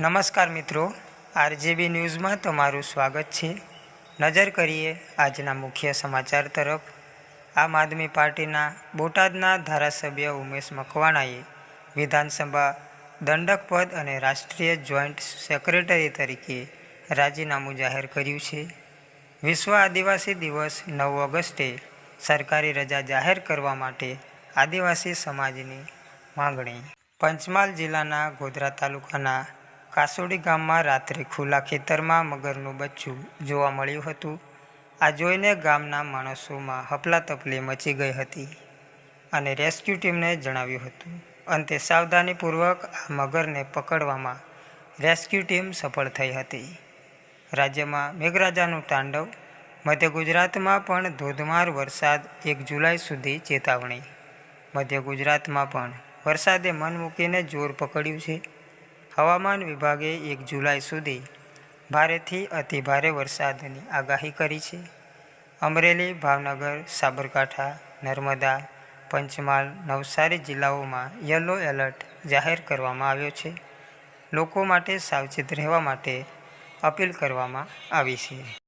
નમસ્કાર મિત્રો, આરજેબી ન્યૂઝમાં તમારું સ્વાગત છે. નજર કરીએ આજના મુખ્ય સમાચાર તરફ. આમ આદમી પાર્ટીના બોટાદના ધારાસભ્ય ઉમેશ મકવાણાએ વિધાનસભા દંડક પદ અને રાષ્ટ્રીય જોઈન્ટ સેક્રેટરી તરીકે રાજીનામું જાહેર કર્યું છે. વિશ્વ આદિવાસી દિવસ નવ ઓગસ્ટે સરકારી રજા જાહેર કરવા માટે આદિવાસી સમાજની માંગણી. પંચમહાલ જિલ્લાના ગોધરા તાલુકાના કાસોડી ગામમાં રાત્રે ખુલ્લા ખેતરમાં મગરનું બચ્ચું જોવા મળ્યું હતું. આ જોઈને ગામના માણસોમાં હફલાતફલી મચી ગઈ હતી અને રેસ્ક્યુ ટીમને જણાવ્યું હતું. અંતે સાવધાનીપૂર્વક આ મગરને પકડવામાં રેસ્ક્યુ ટીમ સફળ થઈ હતી. રાજ્યમાં મેઘરાજાનું તાંડવ, મધ્ય ગુજરાતમાં પણ ધોધમાર વરસાદ એક જુલાઈ સુધી ચેતવણી. મધ્ય ગુજરાતમાં પણ વરસાદે મન મૂકીને જોર પકડ્યું છે. હવામાન વિભાગે એક જુલાઈ સુધી ભારેથી અતિભારે વરસાદની આગાહી કરી છે. અમરેલી, ભાવનગર, સાબરકાંઠા, નર્મદા, પંચમહાલ, નવસારી જિલ્લાઓમાં યલો એલર્ટ જાહેર કરવામાં આવ્યો છે. લોકો માટે સાવચેત રહેવા માટે અપીલ કરવામાં આવી છે.